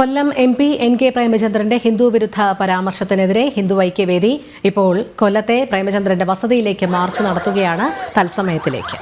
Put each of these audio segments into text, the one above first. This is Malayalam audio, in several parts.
Kollam M P N K പ്രേമചന്ദ്രന്റെ Hindu വിരുദ്ധ പരാമർശത്തിനെതിരെ ഹിന്ദു ഐക്യവേദി ഇപ്പോൾ കൊല്ലത്തെ പ്രേമചന്ദ്രന്റെ വസതിയിലേക്ക് മാർച്ച് നടത്തുകയാണ് തത്സമയത്തിലേക്ക്.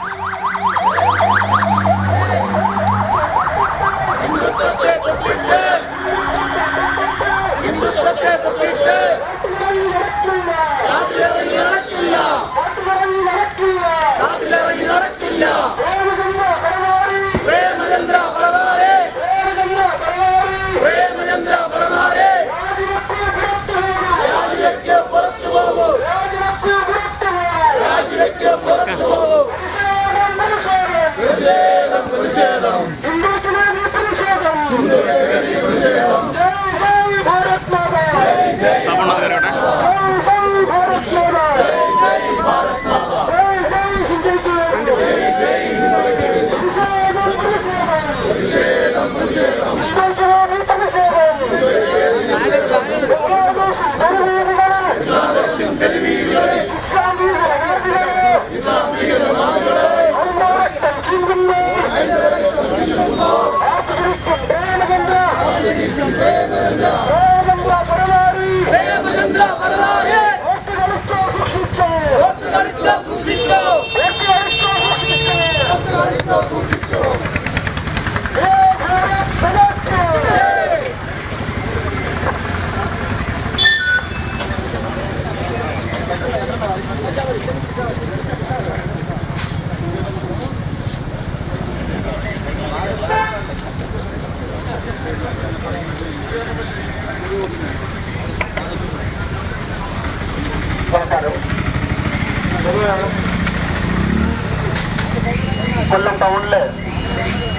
കൊല്ലം ടൗണിൽ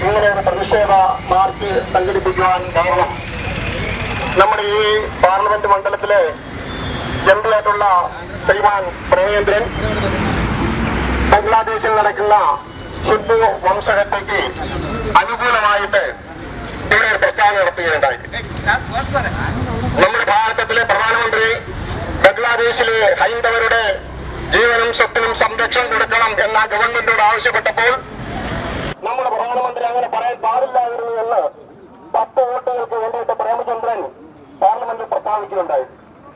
ഇങ്ങനെ ഒരു പ്രതിഷേധ മാർച്ച് സംഘടിപ്പിക്കുവാൻ കാരണം. നമ്മുടെ ഈ പാർലമെന്റ് മണ്ഡലത്തിലെ ജനറലായിട്ടുള്ള ശ്രീമാൻ പ്രേമേന്ദ്രൻ ബംഗ്ലാദേശിൽ നടക്കുന്ന ഹിന്ദു വംശഹത്യക്ക് അനുകൂലമായിട്ട് ഇവിടെ ഒരു പ്രസ്താവന നടത്തുകയുണ്ടായി. നമ്മുടെ ഭാരതത്തിലെ പ്രധാനമന്ത്രി ബംഗ്ലാദേശിലെ ഹൈന്ദവരുടെ ജീവനും സ്വത്തിനും സംരക്ഷണം കൊടുക്കണം എന്ന ഗവൺമെന്റിനോട് ആവശ്യപ്പെട്ടപ്പോൾ നമ്മുടെ പ്രധാനമന്ത്രി അങ്ങനെ പറയാൻ പാടില്ലായിരുന്നു എന്ന് പത്ത് വോട്ടുകൾക്ക് വേണ്ടിയിട്ട് പ്രേമചന്ദ്രൻ പാർലമെന്റിൽ പ്രസ്താവിക്കുകയുണ്ടായി.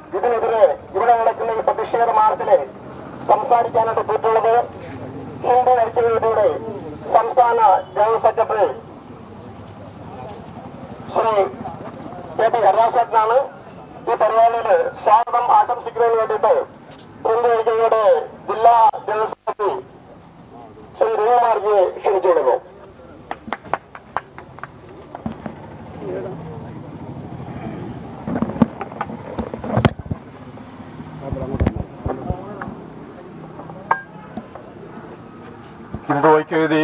ഇതിനെതിരെ ഇവിടെ നടക്കുന്ന ഈ പ്രതിഷേധ മാർച്ചിൽ സംസാരിക്കാനായിട്ട് പോയിട്ടുള്ളത് ഹിന്ദു ഐക്യവേദിയുടെ സംസ്ഥാന general secretary Shri K P ഹരിദാസേട്ടനാണ് ഈ പരിപാടിയിൽ സ്വാഗതം ആശംസിക്കുന്നതിന് വേണ്ടിയിട്ട് ഹിന്ദു ജില്ലാ ജനറൽ സെക്രട്ടറി ശ്രീ രവികുമാർജിയെ ക്ഷണിച്ചു കൊടുക്കുന്നു ഹിന്ദു ഐക്യവേദി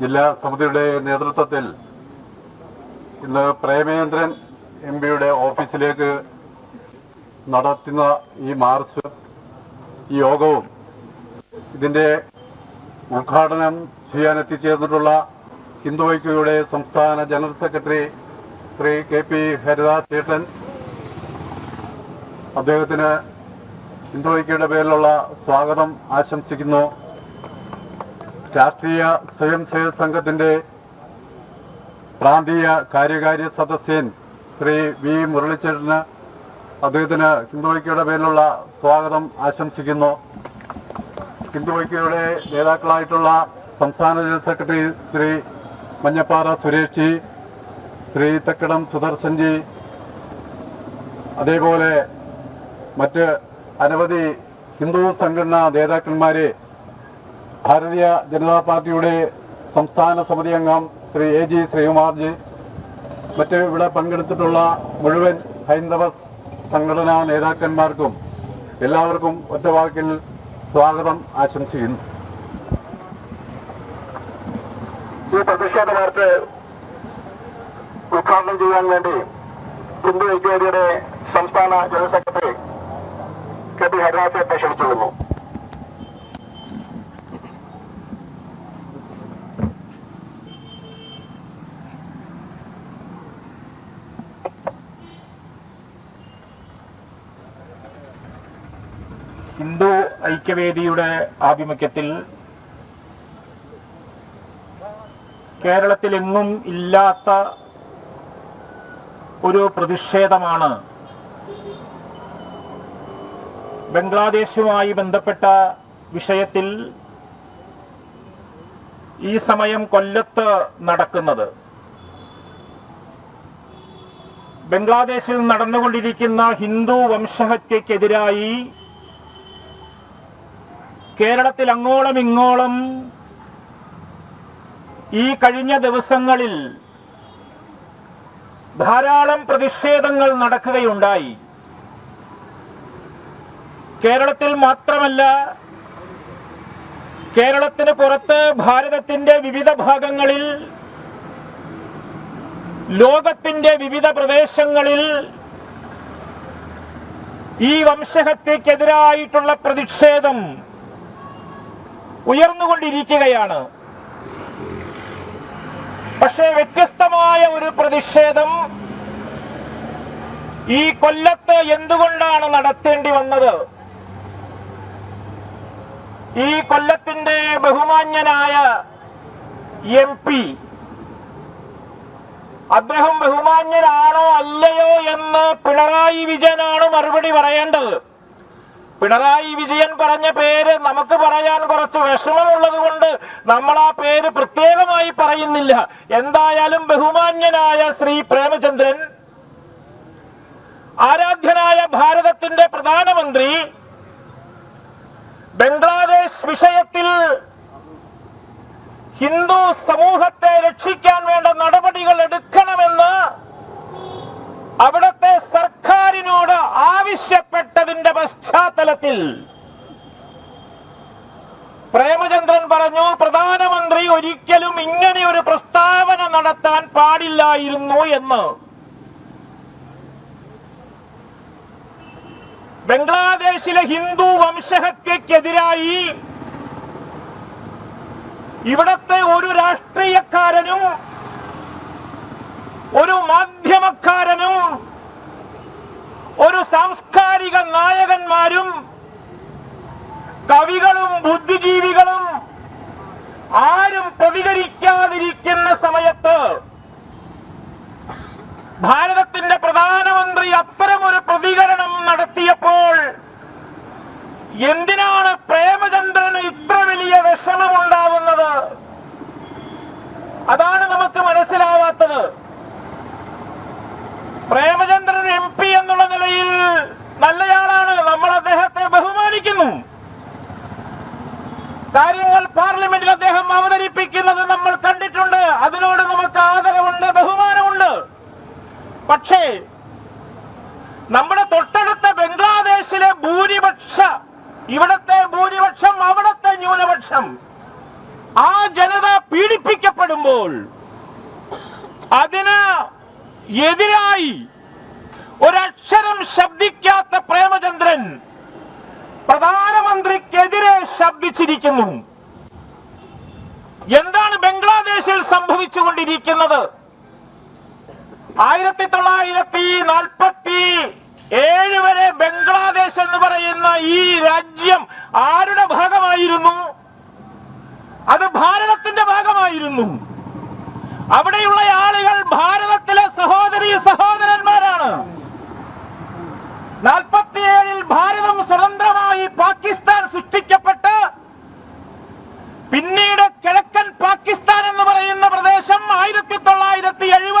ജില്ലാ സമിതിയുടെ നേതൃത്വത്തിൽ ഇന്ന് പ്രേമേന്ദ്രൻ എം പിയുടെ ഓഫീസിലേക്ക് നടത്തുന്ന ഈ മാർച്ച് ഈ യോഗവും ഇതിന്റെ ഉദ്ഘാടനം ചെയ്യാൻ എത്തിച്ചേർന്നിട്ടുള്ള ഹിന്ദു ഐക്യയുടെ സംസ്ഥാന general secretary Shri K P Haridas ചേട്ടൻ അദ്ദേഹത്തിന് ഹിന്ദു ഐക്യയുടെ പേരിലുള്ള സ്വാഗതം ആശംസിക്കുന്നു. രാഷ്ട്രീയ സ്വയം സേവക സംഘത്തിന്റെ പ്രാന്തീയ കാര്യകാരി സദസ്യൻ ശ്രീ വി മുരളിച്ചേട്ടന് അദ്ദേഹത്തിന് ഹിന്ദു ഐക്യയുടെ പേരിലുള്ള സ്വാഗതം ആശംസിക്കുന്നു. ഹിന്ദു ഐക്യയുടെ നേതാക്കളായിട്ടുള്ള സംസ്ഥാന ജനറൽ സെക്രട്ടറി ശ്രീ മഞ്ഞപ്പാറ സുരേഷ് ജി ശ്രീ തക്കടം സുദർശൻ ജി അതേപോലെ മറ്റ് അനവധി ഹിന്ദു സംഘടനാ നേതാക്കന്മാരെ ഭാരതീയ ജനതാ പാർട്ടിയുടെ സംസ്ഥാന സമിതി അംഗം ശ്രീ എ ജി ശ്രീകുമാർജി മറ്റ് ഇവിടെ പങ്കെടുത്തിട്ടുള്ള മുഴുവൻ ഹൈന്ദവ സംഘടനാ നേതാക്കന്മാർക്കും എല്ലാവർക്കും ഒറ്റവാക്കിൽ സ്വാഗതം ആശംസിക്കുന്നു. ഈ പ്രതിഷേധ മാർച്ച് ഉദ്ഘാടനം ചെയ്യാൻ വേണ്ടി ഹിന്ദു ഐക്യവേദിയുടെ സംസ്ഥാന ജനറൽ സെക്രട്ടറി കെ പി ഹരിദാസെ ക്ഷണിച്ചിരുന്നു ഹിന്ദു ഐക്യവേദിയുടെ ആഭിമുഖ്യത്തിൽ കേരളത്തിലെങ്ങും ഇല്ലാത്ത ഒരു പ്രതിഷേധമാണ് ബംഗ്ലാദേശുമായി ബന്ധപ്പെട്ട വിഷയത്തിൽ ഈ സമയം കൊല്ലത്ത് നടക്കുന്നത്. ബംഗ്ലാദേശിൽ നടന്നുകൊണ്ടിരിക്കുന്ന ഹിന്ദു വംശഹത്യക്കെതിരായി കേരളത്തിൽ അങ്ങോളം ഇങ്ങോളം ഈ കഴിഞ്ഞ ദിവസങ്ങളിൽ ധാരാളം പ്രതിഷേധങ്ങൾ നടക്കുകയുണ്ടായി. കേരളത്തിൽ മാത്രമല്ല കേരളത്തിന് പുറത്ത് ഭാരതത്തിന്റെ വിവിധ ഭാഗങ്ങളിൽ ലോകത്തിന്റെ വിവിധ പ്രദേശങ്ങളിൽ ഈ വംശഹത്യക്കെതിരായിട്ടുള്ള പ്രതിഷേധം ഉയർന്നുകൊണ്ടിരിക്കുകയാണ്. പക്ഷേ വ്യത്യസ്തമായ ഒരു പ്രതിഷേധം ഈ കൊല്ലത്ത് എന്തുകൊണ്ടാണ് നടത്തേണ്ടി വന്നത്? ഈ കൊല്ലത്തിന്റെ ബഹുമാന്യനായ എം പി അദ്ദേഹം ബഹുമാന്യനാണോ അല്ലയോ എന്ന് പിണറായി വിജയനാണ് മറുപടി പറയേണ്ടത്. പിണറായി വിജയൻ പറഞ്ഞ പേര് നമുക്ക് പറയാൻ കുറച്ച് വിഷമമുള്ളത് കൊണ്ട് നമ്മൾ ആ പേര് പ്രത്യേകമായി പറയുന്നില്ല. എന്തായാലും ബഹുമാന്യനായ ശ്രീ പ്രേമചന്ദ്രൻ ആരാധ്യനായ ഭാരതത്തിന്റെ പ്രധാനമന്ത്രി ബംഗ്ലാദേശ് വിഷയത്തിൽ ഹിന്ദു സമൂഹത്തെ രക്ഷിക്കാൻ വേണ്ട നടപടികൾ എടുക്കണമെന്ന് അവിടുത്തെ സർക്കാരിനോട് ആവശ്യപ്പെട്ടതിന്റെ പശ്ചാത്തലത്തിൽ പ്രേമചന്ദ്രൻ പറഞ്ഞു പ്രധാനമന്ത്രി ഒരിക്കലും ഇങ്ങനെ ഒരു പ്രസ്താവന നടത്താൻ പാടില്ലായിരുന്നു എന്ന്. ബംഗ്ലാദേശിലെ ഹിന്ദു വംശഹത്യക്കെതിരായി ഇവിടത്തെ ഒരു രാഷ്ട്രീയക്കാരനും ഒരു മാധ്യമക്കാരനും ഒരു സാംസ്കാരിക നായകന്മാരും കവികളും ബുദ്ധിജീവികളും ആരും പ്രതികരിക്കാതിരിക്കുന്ന സമയത്ത് ഭാരതത്തിന്റെ പ്രധാനമന്ത്രി അത്തരമൊരു പ്രതികരണം നടത്തിയപ്പോൾ എന്തിനാണ് പ്രേമചന്ദ്രന് ഇത്ര വലിയ വിഷമമുണ്ടാവുന്നത്? അതാണ് നമുക്ക് മനസ്സിലാവാത്തത്. പ്രേമചന്ദ്രൻ എം പക്ഷേ നമ്മുടെ തൊട്ടടുത്ത ബംഗ്ലാദേശിലെ ഭൂരിപക്ഷ ഇവിടത്തെ ഭൂരിപക്ഷം അവിടത്തെ ന്യൂനപക്ഷം ആ ജനത പീഡിപ്പിക്കപ്പെടുമ്പോൾ അതിന് എതിരായി ഒരക്ഷരം ശബ്ദിക്കാത്ത പ്രേമചന്ദ്രൻ പ്രധാനമന്ത്രിക്കെതിരെ ശബ്ദിച്ചിരിക്കുന്നു. എന്താണ് ബംഗ്ലാദേശിൽ സംഭവിച്ചുകൊണ്ടിരിക്കുന്നത്? ആയിരത്തി തൊള്ളായിരത്തി നാൽപ്പത്തി ഏഴ് വരെ ബംഗ്ലാദേശ് എന്ന് പറയുന്ന ഈ രാജ്യം ആരുടെ ഭാഗമായിരുന്നു? അത് ഭാരതത്തിന്റെ ഭാഗമായിരുന്നു. അവിടെയുള്ള ആളുകൾ ഭാരതത്തിലെ സഹോദരി സഹോദരന്മാരാണ്. നാൽപ്പത്തിയേഴിൽ ഭാരതം സ്വതന്ത്രമായി പാകിസ്ഥാൻ സൃഷ്ടിക്കപ്പെട്ട് പിന്നീട് കിഴക്കൻ പാകിസ്ഥാൻ എന്ന് പറയുന്ന പ്രദേശം ആയിരത്തി തൊള്ളായിരത്തി എഴുപത്തി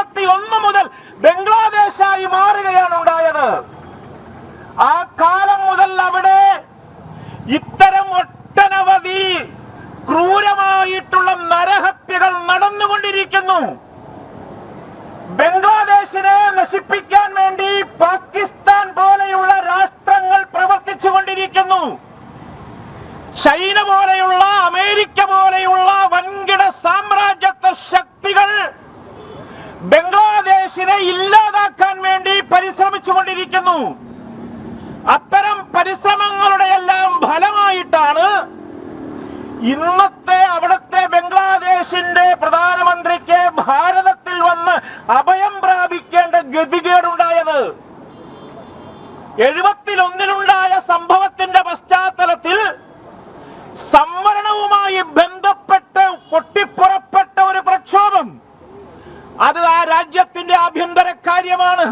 എഴുപത്തിലൊന്നിലുണ്ടായ സംഭവത്തിന്റെ പശ്ചാത്തലത്തിൽ സംവരണവുമായി ബന്ധപ്പെട്ട് പൊട്ടിപ്പുറപ്പെട്ട ഒരു പ്രക്ഷോഭം. അത് ആ രാജ്യത്തിന്റെ ആഭ്യന്തര കാര്യമാണ്.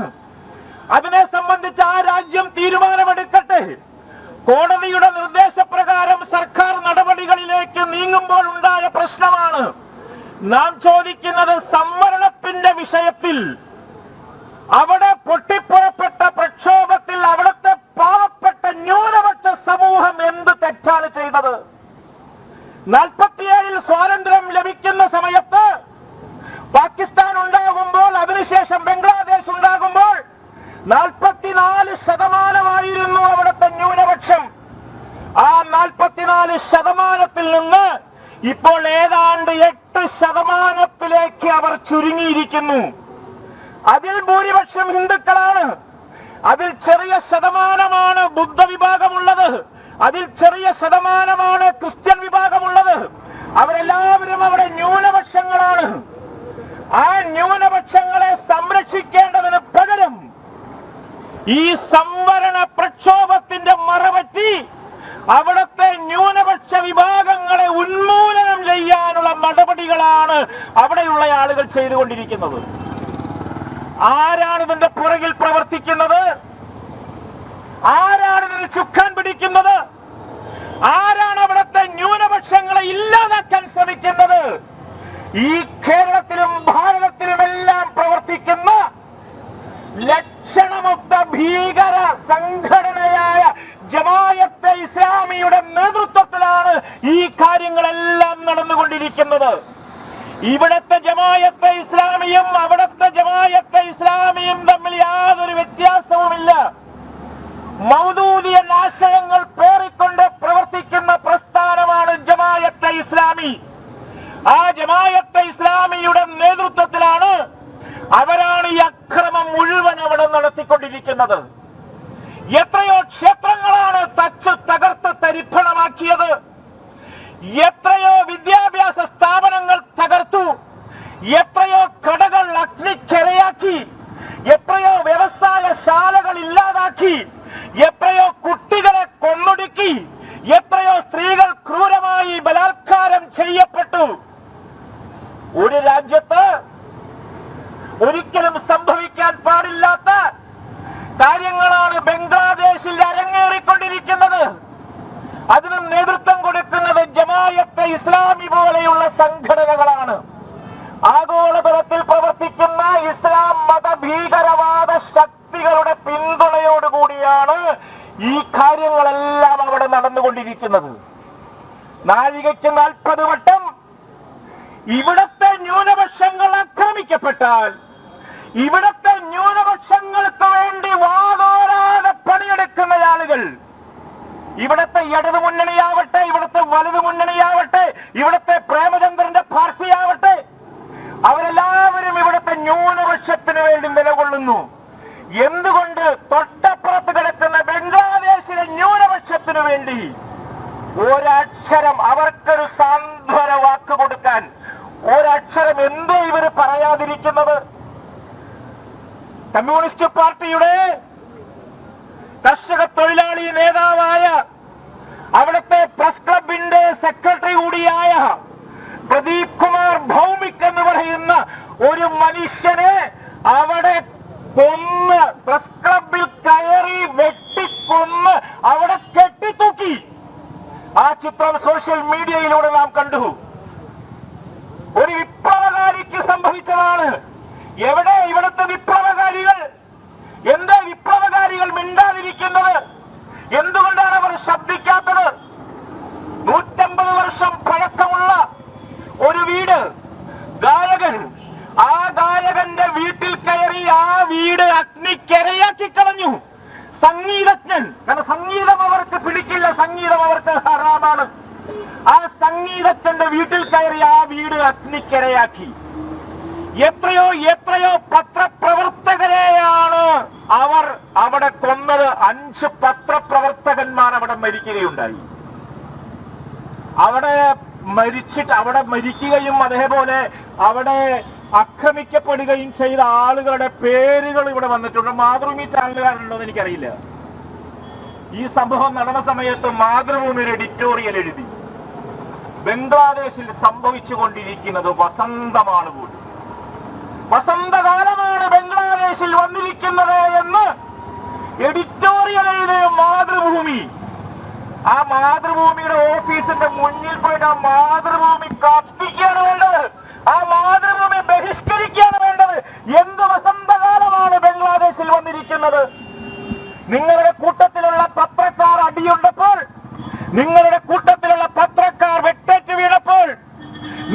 അതിനെ സംബന്ധിച്ച് ആ രാജ്യം തീരുമാനമെടുക്കട്ടെ. കോടതിയുടെ നിർദ്ദേശപ്രകാരം സർക്കാർ നടപടികളിലേക്ക് നീങ്ങുമ്പോൾ ഉണ്ടായ പ്രശ്നമാണ്. നാം ചോദിക്കുന്നത് സംവരണത്തിന്റെ വിഷയത്തിൽ അവിടെ പൊട്ടിപ്പുറപ്പെട്ട തെറ്റാണ് ചെയ്തത്. നാൽപ്പത്തിയേഴിൽ സ്വാതന്ത്ര്യം ലഭിക്കുന്ന സമയത്ത് പാകിസ്ഥാൻ ഉണ്ടാകുമ്പോൾ അതിനുശേഷം ബംഗ്ലാദേശ് ഉണ്ടാകുമ്പോൾ നാൽപ്പത്തിനാല് ശതമാനമായിരുന്നു അവിടുത്തെ ന്യൂനപക്ഷം. ആ നാൽപ്പത്തിനാല് ശതമാനത്തിൽ നിന്ന് ഇപ്പോൾ ഏതാണ്ട് എട്ട് ശതമാനത്തിലേക്ക് അവർ ചുരുങ്ങിയിരിക്കുന്നു. അതിൽ ഭൂരിപക്ഷം ഹിന്ദുക്കളാണ്. അതിൽ ചെറിയ ശതമാനമാണ് ബുദ്ധ വിഭാഗമുള്ളത് അതിൽ ചെറിയ ശതമാനമാണ് ക്രിസ്ത്യൻ വിഭാഗമുള്ളത്. അവരെല്ലാവരും അവിടെ ന്യൂനപക്ഷങ്ങളാണ്. ആ ന്യൂനപക്ഷങ്ങളെ സംരക്ഷിക്കേണ്ടതിന് പകരം ഈ സംവരണ പ്രക്ഷോഭത്തിന്റെ മറപറ്റി അവിടുത്തെ ന്യൂനപക്ഷ വിഭാഗങ്ങളെ ഉന്മൂലനം ചെയ്യാനുള്ള നടപടികളാണ് അവിടെയുള്ള ആളുകൾ ചെയ്തുകൊണ്ടിരിക്കുന്നത്. ആരാണ് ഇതിന്റെ പുറകിൽ പ്രവർത്തിക്കുന്നത്? ആരാണ് ഇതിന് ചുക്കാൻ പിടിക്കുന്നത്? ആരാണ് അവിടുത്തെ ന്യൂനപക്ഷങ്ങളെ ഇല്ലാതാക്കാൻ ശ്രമിക്കുന്നത്? ഈ അവരാണ് ഈ അക്രമം മുഴുവൻ അവിടെ നടത്തിക്കൊണ്ടിരിക്കുന്നത്. എത്രയോ ക്ഷേത്രങ്ങളാണ് തച്ച് തകർത്ത് തരിപ്പണമാക്കിയത്. എത്രയോ വിദ്യാഭ്യാസ സ്ഥാപനങ്ങൾ തകർത്തു. എത്രയോ കടകൾ അഗ്നിക്കരയാക്കി. എത്രയോ വ്യവസായ ശാലകൾ ഇല്ലാതാക്കി. എത്രയോ കുട്ടികളെ കൊന്നൊടുക്കി. എത്രയോ സ്ത്രീകൾ ക്രൂരമായി ബലാത്കാരം ചെയ്യപ്പെട്ടു. ഒരു രാജ്യത്ത് ഒരിക്കലും സംഭവിക്കാൻ പാടില്ലാത്ത കാര്യങ്ങളാണ് ബംഗ്ലാദേശിൽ അരങ്ങേറിക്കൊണ്ടിരിക്കുന്നത് അതിന് നേതൃത്വം കൊടുക്കുന്നത് ജമായത്തെ ഇസ്ലാമി പോലെയുള്ള സംഘടനകളാണ് ആഗോളതലത്തിൽ പ്രവർത്തിക്കുന്ന ഇസ്ലാം മത ഭീകരവാദ ശക്തികളുടെ പിന്തുണയോടുകൂടിയാണ് ഈ കാര്യങ്ങളെല്ലാം അവിടെ നടന്നുകൊണ്ടിരിക്കുന്നത് നാഴികയ്ക്ക് നാൽപ്പത് വട്ടം ഇവിടത്തെ ന്യൂനപക്ഷങ്ങൾ ആക്രമിക്കപ്പെട്ടാൽ ഇവിടത്തെ ന്യൂനപക്ഷങ്ങൾക്ക് വേണ്ടി വാതോരാതെ പണിയെടുക്കുന്ന ആളുകൾ ഇവിടത്തെ ഇടതു മുന്നണിയാവട്ടെ ഇവിടത്തെ വലതു മുന്നണിയാവട്ടെ ഇവിടത്തെ പ്രേമചന്ദ്രന്റെ പാർട്ടിയാവട്ടെ അവരെല്ലാവരും ഇവിടുത്തെ ന്യൂനപക്ഷത്തിന് വേണ്ടി നിലകൊള്ളുന്നു എന്തുകൊണ്ട് തൊട്ടപ്പുറത്ത് കിടക്കുന്ന ബംഗ്ലാദേശിലെ ന്യൂനപക്ഷത്തിനു വേണ്ടി ഒരക്ഷരം അവർക്കൊരു സാന്ത്വന വാക്ക് കൊടുക്കാൻ ഒരക്ഷരം എന്തേ ഇവർ പറയാതിരിക്കുന്നത്? കമ്മ്യൂണിസ്റ്റ് പാർട്ടിയുടെ കർഷക തൊഴിലാളി നേതാവായ അവിടുത്തെ പ്രസ് ക്ലബിന്റെ സെക്രട്ടറി കൂടിയായ പ്രദീപ് കുമാർ ഭൗമിക് എന്ന് പറയുന്ന ഒരു മനുഷ്യനെ അവിടെ കൊന്ന് പ്രസ് ക്ലബിൽ കയറി വെട്ടിക്കൊന്ന് അവിടെ കെട്ടിത്തൂക്കി. ആ ചിത്രം സോഷ്യൽ മീഡിയയിലൂടെ നാം കണ്ടു ഒരു വിപ്ലവകാരിക്ക് സംഭവിച്ചതാണ് എവിടെ ഇവിടുത്തെ വിപ്ലവകാരികൾ എന്താ വിപ്ലവകാരികൾ മിണ്ടാതിരിക്കുന്നത് എന്തുകൊണ്ടാണ് അവർ ശബ്ദിക്കാത്തത് നൂറ്റമ്പത് വർഷം പഴക്കമുള്ള ഒരു വീട് ഗായകൻ ആ ഗായകന്റെ വീട്ടിൽ കയറി ആ വീട് അഗ്നിക്കരയാക്കി കളഞ്ഞു സംഗീതജ്ഞൻ കാരണം സംഗീതം അവർക്ക് പിടിക്കില്ല സംഗീതം അവർക്ക് ഹറാമാണ് ആ സംഗീതജ്ഞന്റെ വീട്ടിൽ കയറി ആ വീട് അഗ്നിക്കരയാക്കി. എത്രയോ എത്രയോ പത്രപ്രവർത്തകരെയാണ് അവർ അവിടെ കൊന്നത്. അഞ്ച് പത്രപ്രവർത്തകന്മാർ അവിടെ മരിക്കുകയുണ്ടായി. അവിടെ മരിച്ചിട്ട് അവിടെ മരിക്കുകയും അതേപോലെ അവിടെ ആക്രമിക്കപ്പെടുകയും ചെയ്ത ആളുകളുടെ പേരുകൾ ഇവിടെ വന്നിട്ടുണ്ട്. മാതൃഭൂമി ചാനലുകാരുണ്ടോ എന്ന് എനിക്കറിയില്ല. ഈ സംഭവം നടന്ന സമയത്ത് മാതൃഭൂമിയുടെ എഡിറ്റോറിയൽ എഴുതി. ബംഗ്ലാദേശിൽ സംഭവിച്ചുകൊണ്ടിരിക്കുന്നത് വസന്തമാണ് പോലും വസന്തകാലമാണ് ബംഗ്ലാദേശിൽ വന്നിരിക്കുന്നത് എന്ന് എഡിറ്റോറിയൽ മാതൃഭൂമി ആ മാതൃഭൂമിയുടെ ഓഫീസിന്റെ മുന്നിൽ പോയിട്ട് ആ മാതൃഭൂമി കാപ്പിക്കാണ് വേണ്ടത്. ആ മാതൃഭൂമി ബഹിഷ്കരിക്കുകയാണ് വേണ്ടത്. എന്ത് വസന്തകാലമാണ് ബംഗ്ലാദേശിൽ വന്നിരിക്കുന്നത്? നിങ്ങളുടെ കൂട്ടത്തിലുള്ള പത്രക്കാർ അടിയുണ്ടപ്പോൾ നിങ്ങളുടെ കൂട്ടത്തിലുള്ള പത്രക്കാർ വെട്ടേറ്റ് വീണപ്പോൾ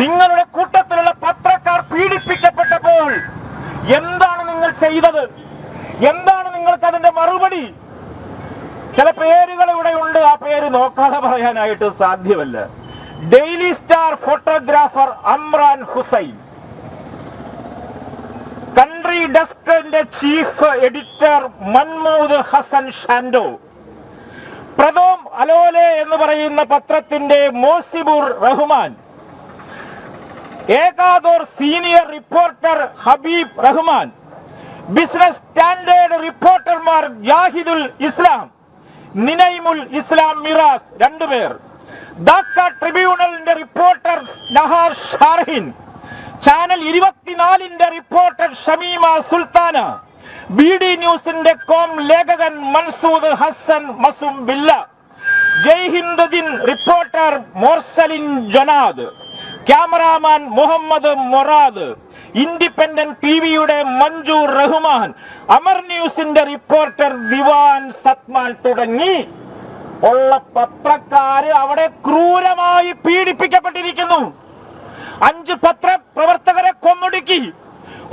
നിങ്ങളുടെ കൂട്ടത്തിലുള്ള പത്രക്കാർ പീഡിപ്പിക്കപ്പെട്ടപ്പോൾ എന്താണ് നിങ്ങൾ ചെയ്തത് എന്താണ് നിങ്ങൾക്ക് അതിന്റെ മറുപടി? ചില പേരുകൾ ഇവിടെ ഉണ്ട് ആ പേര് നോക്കാതെ പറയാനായിട്ട് സാധ്യമല്ല. Daily Star photographer Amran Hussain country ഡെസ്കിന്റെ chief editor മൻമൂദ് Hasan Shando. Prothom അലോലെ എന്ന് പറയുന്ന പത്രത്തിന്റെ Mosibur Rahman. Ekattor senior reporter Habib Rahman. Business standard റിപ്പോർട്ടർമാർ Jahidul Islam Ninaimul Islam Miraz രണ്ടുപേർ ധാക്ക ട്രിബ്യൂണലിന്റെ reporter Nahar ഷാർഹിൻ channel ഇരുപത്തിനാലിന്റെ reporter Shamima Sultana B D ന്യൂസിന്റെ കോം ലേഖകൻ Mansood Hassan Masum Billah Joy Din reporter Morsalin Janad cameraman Mohammad Morad Independent T വിയുടെ മഞ്ജു റഹ്മാൻ അമർ ന്യൂസിന്റെ റിപ്പോർട്ടർ ദിവാൻ സത്മാൻ തുടങ്ങി. ഉള്ള പത്രക്കാര് അവിടെ ക്രൂരമായി പീഡിപ്പിക്കപ്പെട്ടിരിക്കുന്നു. അഞ്ച് പത്ര പ്രവർത്തകരെ കൊന്നൊടുക്കി.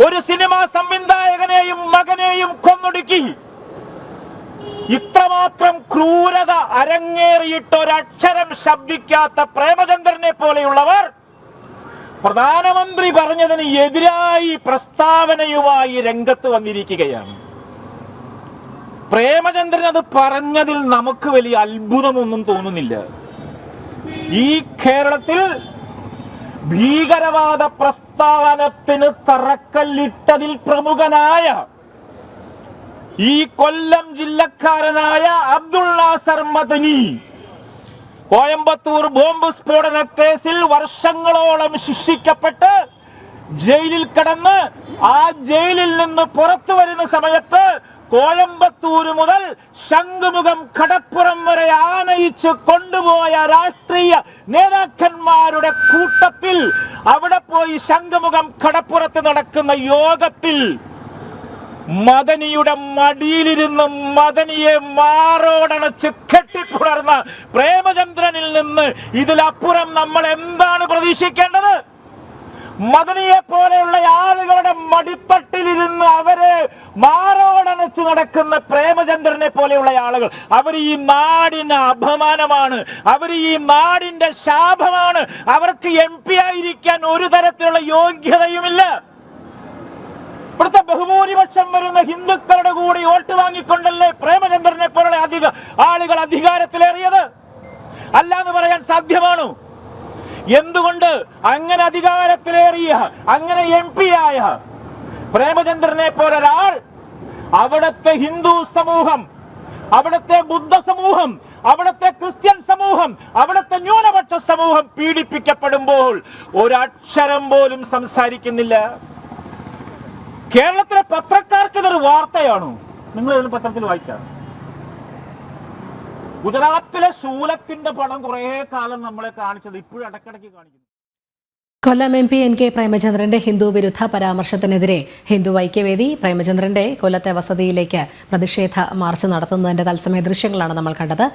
ഒരു സിനിമാ സംവിധായകനെയും മകനെയും കൊന്നൊടുക്കി. ഇത്രമാത്രം ക്രൂരത അരങ്ങേറിയിട്ട് ഒരക്ഷരം ശബ്ദിക്കാത്ത പ്രേമചന്ദ്രനെ പോലെയുള്ളവർ പ്രധാനമന്ത്രി പറഞ്ഞതിന് എതിരായി പ്രസ്താവനയുമായി രംഗത്ത് വന്നിരിക്കുകയാണ്. പ്രേമചന്ദ്രൻ അത് പറഞ്ഞതിൽ നമുക്ക് വലിയ അത്ഭുതമൊന്നും തോന്നുന്നില്ല. ഈ കേരളത്തിൽ ഭീകരവാദ പ്രസ്താവനത്തിന് തറക്കല്ലിട്ടതിൽ പ്രമുഖനായ ഈ കൊല്ലം ജില്ലക്കാരനായ അബ്ദുള്ള സർമദനി മദനി കോയമ്പത്തൂർ ബോംബ് സ്ഫോടന കേസിൽ വർഷങ്ങളോളം ശിക്ഷിക്കപ്പെട്ട് ജയിലിൽ കിടന്ന് ആ ജയിലിൽ നിന്ന് പുറത്തു വരുന്ന സമയത്ത് കോയമ്പത്തൂര് മുതൽ ശംഖുമുഖം കടപ്പുറം വരെ ആനയിച്ച് കൊണ്ടുപോയ രാഷ്ട്രീയ നേതാക്കന്മാരുടെ കൂട്ടത്തിൽ അവിടെ പോയി ശംഖുമുഖം കടപ്പുറത്ത് നടക്കുന്ന യോഗത്തിൽ മദനിയുടെ മടിയിലിരുന്ന് മദനിയെ മാറോടണച്ച് കെട്ടിപ്പുണർന്ന പ്രേമചന്ദ്രനിൽ നിന്ന് ഇതിലപ്പുറം നമ്മൾ എന്താണ് പ്രതീക്ഷിക്കേണ്ടത്? മദനിയെ പോലെയുള്ള ആളുകളുടെ മടിത്തട്ടിലിരുന്ന് അവരെ മാറോടണച്ച് നടക്കുന്ന പ്രേമചന്ദ്രനെ പോലെയുള്ള ആളുകൾ. അവർ ഈ നാടിന് അപമാനമാണ്. അവർ ഈ നാടിന്റെ ശാപമാണ്. അവർക്ക് എം പി ആയിരിക്കാൻ ഒരു തരത്തിലുള്ള യോഗ്യതയുമില്ല. ഇവിടുത്തെ ബഹുഭൂരിപക്ഷം വരുന്ന ഹിന്ദുക്കളുടെ കൂടി വോട്ട് വാങ്ങിക്കൊണ്ടല്ലേ പ്രേമചന്ദ്രനെ പോലുള്ള അധിക ആളുകൾ അധികാരത്തിലേറിയത്? അല്ല എന്ന് പറയാൻ സാധ്യമാണ്? എന്തുകൊണ്ട് അങ്ങനെ അധികാരത്തിലേറിയ അങ്ങനെ എം പി ആയ പ്രേമചന്ദ്രനെ പോലൊരാൾ അവിടുത്തെ ഹിന്ദു സമൂഹം അവിടുത്തെ ബുദ്ധ സമൂഹം അവിടുത്തെ ക്രിസ്ത്യൻ സമൂഹം അവിടുത്തെ ന്യൂനപക്ഷ സമൂഹം പീഡിപ്പിക്കപ്പെടുമ്പോൾ ഒരക്ഷരം പോലും സംസാരിക്കുന്നില്ല. കേരളത്തിലെ പത്രക്കാർക്ക് ഇതൊരു വാർത്തയാണോ? നിങ്ങൾ ഇതിന് പത്രത്തിൽ വായിക്കാം. ഗുജറാത്തിലെ ശൂലത്തിന്റെ പടം കുറെ കാലം നമ്മളെ കാണിച്ചത് ഇപ്പോഴും ഇടക്കിടയ്ക്ക് കാണിക്കുന്നു. Kollam M P N K പ്രേമചന്ദ്രന്റെ Hindu വിരുദ്ധ പരാമർശത്തിനെതിരെ ഹിന്ദു ഐക്യവേദി പ്രേമചന്ദ്രന്റെ കൊല്ലത്തെ വസതിയിലേക്ക് പ്രതിഷേധ മാർച്ച് നടത്തുന്നതിന്റെ തത്സമയ ദൃശ്യങ്ങളാണ് നമ്മൾ കണ്ടത്.